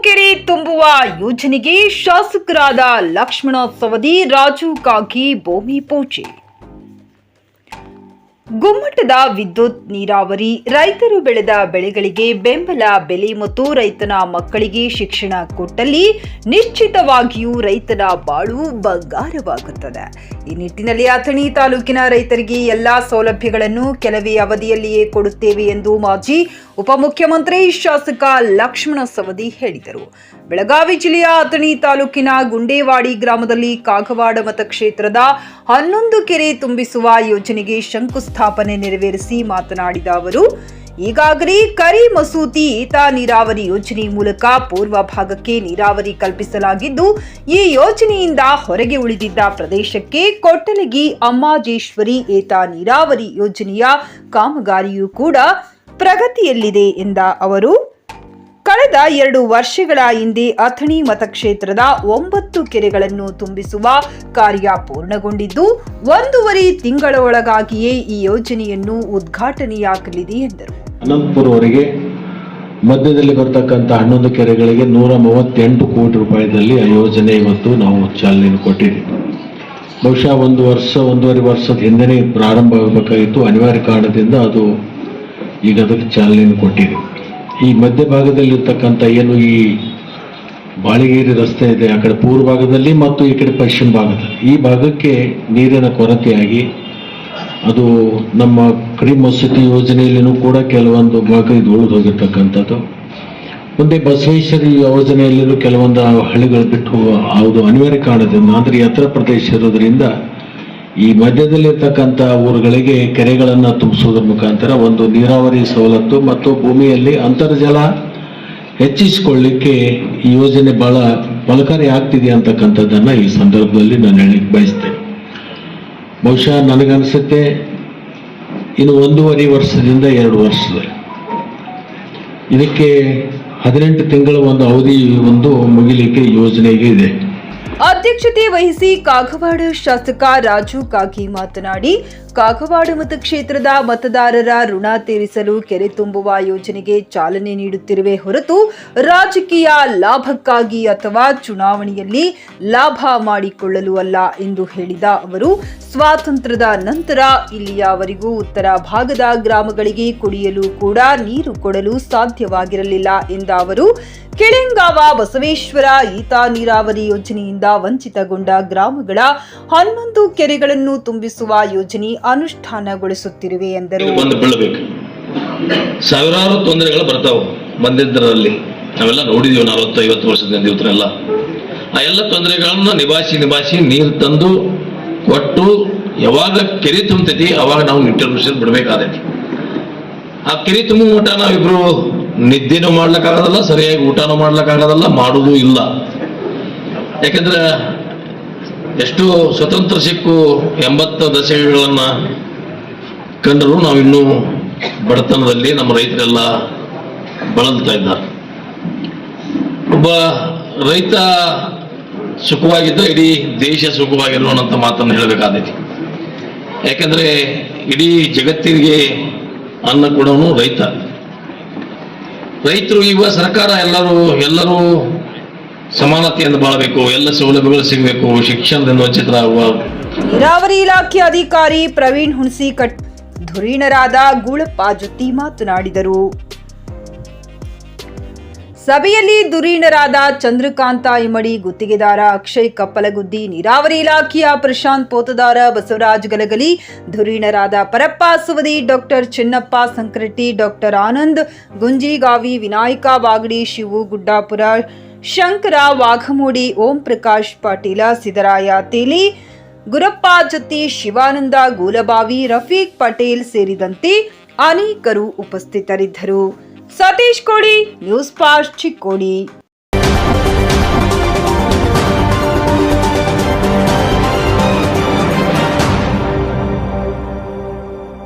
ಕೆರೆ ತುಂಬುವ ಯೋಜನೆಗೆ ಶಾಸಕರಾದ ಲಕ್ಷ್ಮಣ ಸವದಿ ರಾಜು ಕಾಗಿ ಭೂಮಿ ಪೂಜೆ. ಗುಮ್ಮಟದ ವಿದ್ಯುತ್ ನೀರಾವರಿ, ರೈತರು ಬೆಳೆದ ಬೆಳೆಗಳಿಗೆ ಬೆಂಬಲ, ಬೆಲೆ ಮತ್ತು ರೈತನ ಮಕ್ಕಳಿಗೆ ಶಿಕ್ಷಣ ಕೊಟ್ಟಲ್ಲಿ ನಿಶ್ಚಿತವಾಗಿಯೂ ರೈತನ ಬಾಳು ಬಂಗಾರವಾಗುತ್ತದೆ. ಈ ನಿಟ್ಟಿನಲ್ಲಿ ಅಥಣಿ ತಾಲೂಕಿನ ರೈತರಿಗೆ ಎಲ್ಲಾ ಸೌಲಭ್ಯಗಳನ್ನು ಕೆಲವೇ ಅವಧಿಯಲ್ಲಿಯೇ ಕೊಡುತ್ತೇವೆ ಎಂದು ಮಾಜಿ ಉಪಮುಖ್ಯಮಂತ್ರಿ ಶಾಸಕ ಲಕ್ಷ್ಮಣ ಸವದಿ ಹೇಳಿದರು. ಬೆಳಗಾವಿ ಜಿಲ್ಲೆಯ ಅಥಣಿ ತಾಲೂಕಿನ ಗುಂಡೇವಾಡಿ ಗ್ರಾಮದಲ್ಲಿ ಕಾಗವಾಡ ಮತಕ್ಷೇತ್ರದ ಹನ್ನೊಂದು ಕೆರೆ ತುಂಬಿಸುವ ಯೋಜನೆಗೆ ಶಂಕುಸ್ಥಾಪನೆ ನೆರವೇರಿಸಿ ಮಾತನಾಡಿದ ಅವರು ಈಗಾಗಲೇ ಕರಿ ಮಸೂತಿ ಏತ ನೀರಾವರಿ ಯೋಜನೆ ಮೂಲಕ ಪೂರ್ವ ಭಾಗಕ್ಕೆ ನೀರಾವರಿ ಕಲ್ಪಿಸಲಾಗಿದ್ದು, ಈ ಯೋಜನೆಯಿಂದ ಹೊರಗೆ ಉಳಿದಿದ್ದ ಪ್ರದೇಶಕ್ಕೆ ಕೊಟ್ಟಲಗಿ ಅಮ್ಮಾಜೇಶ್ವರಿ ಏತ ನೀರಾವರಿ ಯೋಜನೆಯ ಕಾಮಗಾರಿಯೂ ಕೂಡ ಪ್ರಗತಿಯಲ್ಲಿದೆ ಎಂದ ಅವರು. ಕಳೆದ ಎರಡು ವರ್ಷಗಳ ಹಿಂದೆ ಅಥಣಿ ಮತಕ್ಷೇತ್ರದ ಒಂಬತ್ತು ಕೆರೆಗಳನ್ನು ತುಂಬಿಸುವ ಕಾರ್ಯ ಪೂರ್ಣಗೊಂಡಿದ್ದು, ಒಂದೂವರೆ ತಿಂಗಳ ಒಳಗಾಗಿಯೇ ಈ ಯೋಜನೆಯನ್ನು ಉದ್ಘಾಟನೆಯಾಗಲಿದೆ ಎಂದರು. ಅನಂತಪುರವರೆಗೆ ಮಧ್ಯದಲ್ಲಿ ಬರ್ತಕ್ಕಂಥ ಹನ್ನೊಂದು ಕೆರೆಗಳಿಗೆ ನೂರ ಮೂವತ್ತೆಂಟು ಕೋಟಿ ರೂಪಾಯಿದಲ್ಲಿ ಆ ಯೋಜನೆ ಇವತ್ತು ನಾವು ಚಾಲನೆ ಕೊಟ್ಟಿದ್ದೀವಿ. ಬಹುಶಃ ಒಂದು ವರ್ಷ, ಒಂದೂವರೆ ವರ್ಷದ ಹಿಂದೆನೇ ಪ್ರಾರಂಭ ಆಗಬೇಕಾಗಿತ್ತು ಅನಿವಾರ್ಯ ಕಾರಣದಿಂದ ಅದು ಈಗ ಅದಕ್ಕೆ ಚಾಲನೆ ಕೊಟ್ಟಿದೆ ಈ ಮಧ್ಯಭಾಗದಲ್ಲಿರ್ತಕ್ಕಂಥ ಏನು ಈ ಬಾಳಿಗೇರಿ ರಸ್ತೆ ಇದೆ, ಆ ಕಡೆ ಪೂರ್ವ ಭಾಗದಲ್ಲಿ ಮತ್ತು ಈ ಕಡೆ ಪಶ್ಚಿಮ ಭಾಗದಲ್ಲಿ. ಈ ಭಾಗಕ್ಕೆ ನೀರಿನ ಕೊರತೆಯಾಗಿ ಅದು ನಮ್ಮ ಕಡಿ ಮಸೂತಿ ಯೋಜನೆಯಲ್ಲಿನೂ ಕೂಡ ಕೆಲವೊಂದು ಭಾಗ ಇದು ಉಳಿದು ಹೋಗಿರ್ತಕ್ಕಂಥದ್ದು ಮುಂದೆ ಬಸವೇಶ್ವರಿ ಯೋಜನೆಯಲ್ಲಿನೂ ಕೆಲವೊಂದು ಹಳ್ಳಿಗಳು ಬಿಟ್ಟು ಅದು ಅನಿವಾರ್ಯ ಕಾರಣದಿಂದ ಅಂದರೆ ಎತ್ತರ ಪ್ರದೇಶ ಇರೋದ್ರಿಂದ ಈ ಮಧ್ಯದಲ್ಲಿರ್ತಕ್ಕಂಥ ಊರುಗಳಿಗೆ ಕೆರೆಗಳನ್ನು ತುಂಬಿಸೋದ್ರ ಮುಖಾಂತರ ಒಂದು ನೀರಾವರಿ ಸವಲತ್ತು ಮತ್ತು ಭೂಮಿಯಲ್ಲಿ ಅಂತರ್ಜಲ ಹೆಚ್ಚಿಸಿಕೊಳ್ಳಿಕ್ಕೆ ಈ ಯೋಜನೆ ಬಹಳ ಫಲಕಾರಿ ಆಗ್ತಿದೆ ಅಂತಕ್ಕಂಥದ್ದನ್ನ ಈ ಸಂದರ್ಭದಲ್ಲಿ ನಾನು ಹೇಳಲಿಕ್ಕೆ ಬಯಸ್ತೇನೆ. ಬಹುಶಃ ನನಗನ್ಸುತ್ತೆ ಇನ್ನು ಒಂದೂವರೆ ವರ್ಷದಿಂದ ಎರಡು ವರ್ಷದ. ಇದಕ್ಕೆ ಹದಿನೆಂಟು ತಿಂಗಳ ಒಂದು ಅವಧಿ ಒಂದು ಮುಗಿಲಿಕ್ಕೆ ಯೋಜನೆಗೆ ಇದೆ. ಅಧ್ಯಕ್ಷತೆ ವಹಿಸಿ ಕಾಗವಾಡ ಶಾಸಕ ರಾಜು ಕಾಗಿ ಮಾತನಾಡಿ, ಕಾಗವಾಡ ಮತಕ್ಷೇತ್ರದ ಮತದಾರರ ಋಣ ತೀರಿಸಲು ಕೆರೆ ತುಂಬುವ ಯೋಜನೆಗೆ ಚಾಲನೆ ನೀಡುತ್ತಿರುವೆ ಹೊರತು ರಾಜಕೀಯ ಲಾಭಕ್ಕಾಗಿ ಅಥವಾ ಚುನಾವಣೆಯಲ್ಲಿ ಲಾಭ ಮಾಡಿಕೊಳ್ಳಲು ಅಲ್ಲ ಎಂದು ಹೇಳಿದ ಅವರು, ಸ್ವಾತಂತ್ರ್ಯದ ನಂತರ ಇಲ್ಲಿಯವರೆಗೂ ಉತ್ತರ ಭಾಗದ ಗ್ರಾಮಗಳಿಗೆ ಕುಡಿಯಲು ಕೂಡ ನೀರು ಕೊಡಲು ಸಾಧ್ಯವಾಗಿರಲಿಲ್ಲ ಎಂದ ಅವರು, ಕೆಳೆಂಗಾವ ಬಸವೇಶ್ವರ ಈತ ನೀರಾವರಿ ಯೋಜನೆಯಿಂದ ವಂಚಿತಗೊಂಡ ಗ್ರಾಮಗಳ ಹನ್ನೊಂದು ಕೆರೆಗಳನ್ನು ತುಂಬಿಸುವ ಯೋಜನೆ ಅನುಷ್ಠಾನಗೊಳಿಸುತ್ತಿರುವೆ ಎಂದರು. ಸಾವಿರಾರು ತೊಂದರೆಗಳು ಬರ್ತಾವೆ ಬಂದಿದ್ದರಲ್ಲಿ. ನಾವೆಲ್ಲ ನೋಡಿದೀವಿ ನಲವತ್ತು ಐವತ್ತು ವರ್ಷದಿಂದ ಇವತ್ತರೆಲ್ಲ ಆ ಎಲ್ಲ ತೊಂದರೆಗಳನ್ನ ನಿಭಾಯಿಸಿ ನಿಭಾಯಿಸಿ ನೀರು ತಂದು ಕೊಟ್ಟು ಯಾವಾಗ ಕೆರೆ ತುಂಬತೈತಿ, ಅವಾಗ ನಾವು ಇಂಟರ್ವ್ಯೂಷನ್ ಬಿಡಬೇಕಾದೈತಿ. ಆ ಕೆರೆ ತುಂಬ ಊಟ ನಾವಿಬ್ರು ನಿದ್ದೆನೂ ಮಾಡ್ಲಿಕ್ಕಾಗೋದಲ್ಲ, ಸರಿಯಾಗಿ ಊಟನೂ ಮಾಡ್ಲಿಕ್ಕಾಗೋದಲ್ಲ ಮಾಡುವುದೂ ಇಲ್ಲ. ಯಾಕಂದ್ರೆ ಎಷ್ಟು ಸ್ವತಂತ್ರ ಸಿಕ್ಕು ಎಂಬತ್ತ ದಶಕಗಳನ್ನ ಕಂಡರೂ ನಾವು ಇನ್ನೂ ಬಡತನದಲ್ಲಿ ನಮ್ಮ ರೈತರೆಲ್ಲ ಬಳಲ್ತಾ ಇದ್ದಾರೆ. ಒಬ್ಬ ರೈತ ಸುಖವಾಗಿದ್ದ ಇಡೀ ದೇಶ ಸುಖವಾಗಿರೋಣಂತ ಮಾತನ್ನು ಹೇಳಬೇಕಾದೈತಿ. ಯಾಕಂದ್ರೆ ಇಡೀ ಜಗತ್ತಿಗೆ ಅನ್ನ ಕೊಡೋನು ರೈತ. ರೈತರು ಇವ ಸರ್ಕಾರ ಎಲ್ಲರೂ ಎಲ್ಲರೂ ಸಮಾನತೆಯಿಂದ ಬಾಳಬೇಕು, ಎಲ್ಲ ಸೌಲಭ್ಯಗಳು ಸಿಗಬೇಕು, ಶಿಕ್ಷಣದಿಂದ ವಂಚಿತರಾಗುವ ನೀರಾವರಿ ಇಲಾಖೆ ಅಧಿಕಾರಿ ಪ್ರವೀಣ್ ಹುಣಸಿಕಟ್ ಧುರೀಣರಾದ ಗೂಳಪ್ಪ ಜೊತೆ ಮಾತನಾಡಿದರು. ಸಭೆಯಲ್ಲಿ ಧುರೀಣರಾದ ಚಂದ್ರಕಾಂತ ಇಮಡಿ ಗುತ್ತಿಗೆದಾರ ಅಕ್ಷಯ್ ಕಪ್ಪಲಗುದ್ದಿ, ನೀರಾವರಿ ಇಲಾಖೆಯ ಪ್ರಶಾಂತ್ ಪೋತದಾರ ಬಸವರಾಜ್ ಗಲಗಲಿ, ಧುರೀಣರಾದ ಪರಪ್ಪ ಸುವದಿ, ಡಾಕ್ಟರ್ ಚಿನ್ನಪ್ಪ ಸಂಕ್ರಟ್ಟಿ, ಡಾಕ್ಟರ್ ಆನಂದ್, ಗುಂಜಿಗಾವಿ ವಿನಾಯಕ, ಬಾಗಡಿ ಶಿವು ಗುಡ್ಡಾಪುರ ಶಂಕರ, ವಾಘಮೂಡಿ, ಓಂ ಪ್ರಕಾಶ್ ಪಾಟೀಲ, ಸಿದ್ದರಾಯ ತೇಲಿ, ಗುರಪ್ಪ ಜೊತೆ ಶಿವಾನಂದ, ಗೂಲಬಾವಿ, ರಫೀಕ್ ಪಟೇಲ್ ಸೇರಿದಂತೆ ಅನೇಕರು ಉಪಸ್ಥಿತರಿದ್ದರು. Satish Kodi, news fast Chikkodi.